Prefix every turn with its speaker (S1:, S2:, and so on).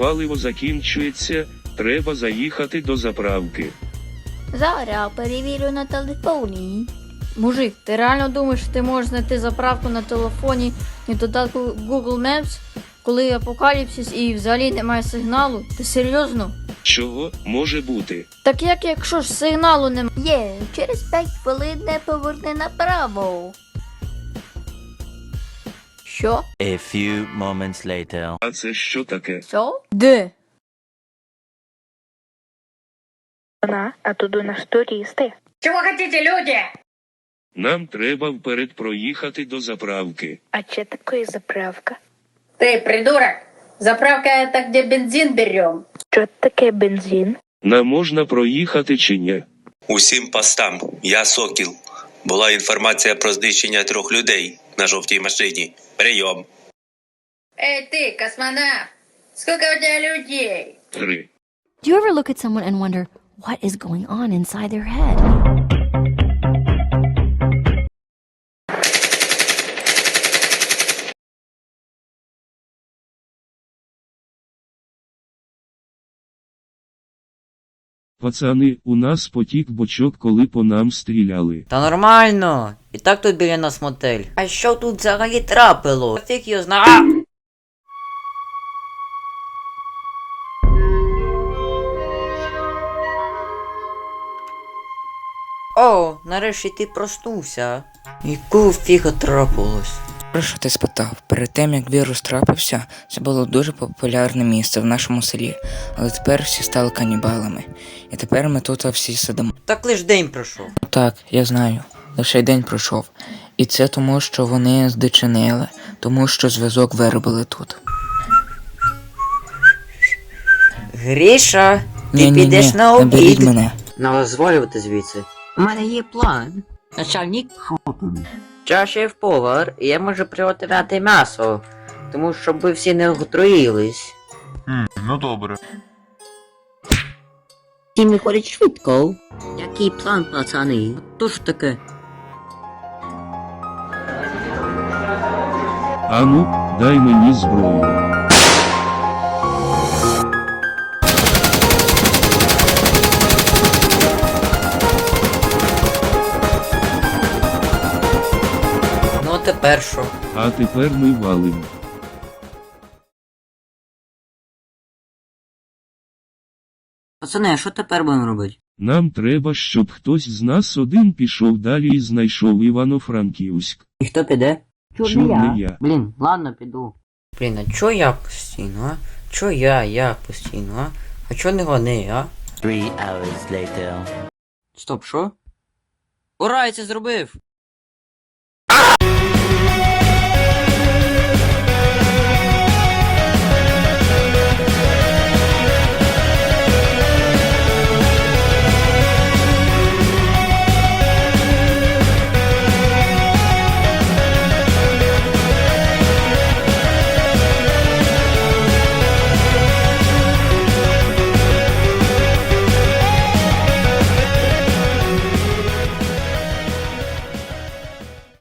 S1: паливо закінчується, треба заїхати до заправки.
S2: Зараз перевірю на телефоні.
S3: Мужик, ти реально думаєш, що ти можеш знайти заправку на телефоні і додатку Google Maps, коли апокаліпсис і взагалі немає сигналу? Ти серйозно?
S1: Чого може бути?
S3: Так як якщо ж сигналу немає?
S2: Є, через 5 хвилин не поверни направо. Що?
S4: A few moments later.
S1: А це що таке?
S2: Що?
S3: Де?
S5: Вона, а тут у нас туристи.
S6: Чего хотите, люди?
S1: Нам треба вперед проїхати до заправки.
S5: А че такое заправка?
S6: Ты придурок. Заправка это где бензин берем.
S5: Що таке бензин?
S1: Нам можна проїхати чи ні?
S7: Усім постам, я Сокіл. Була інформація про знищення трьох людей на жовтій машині. Прийом.
S6: Эй, ты, космонавт. Сколько у тебя людей?
S1: Три.
S8: Do you ever look at someone and wonder what is going on inside their head?
S1: Пацани, у нас потік бочок, коли по нам стріляли.
S9: Та нормально. І так тут біля нас мотель. А що тут взагалі трапило? Фіг його зна. О, нарешті ти проснувся. Яку фіга трапилось?
S10: Про що ти спитав? Перед тим як вірус трапився, це було дуже популярне місце в нашому селі, але тепер всі стали канібалами. І тепер ми тут всі сидимо.
S9: Так лиш день пройшов.
S10: Так, я знаю. Лише й день пройшов. І це тому, що вони здичинили, тому що зв'язок виробили тут.
S9: Гріша, ти
S10: Ні, ні,
S9: підеш
S10: ні,
S9: на
S10: не беріть
S9: обід.
S10: мене.
S9: На звалювати звідси. У мене є план. Начальник шеф-повар, і я можу приготувати м'ясо. Тому щоб ви всі не отруїлись.
S11: Ну добре.
S9: Всім виходить швидко. Який план, пацани? То ж таке?
S1: Ану, дай мені зброю.
S9: Ну
S1: а тепер ми валимо.
S9: Пацани, а що тепер будемо робити?
S1: Нам треба, щоб хтось з нас один пішов далі і знайшов Івано-Франківськ.
S9: І хто піде?
S1: Чому не я?
S9: Блін, ладно, піду. Блін, а чо я постійно, а? Чо я, я постійно, а? А чо не вони, а?
S4: Three hours later.
S9: Стоп, що? Ура, я це зробив!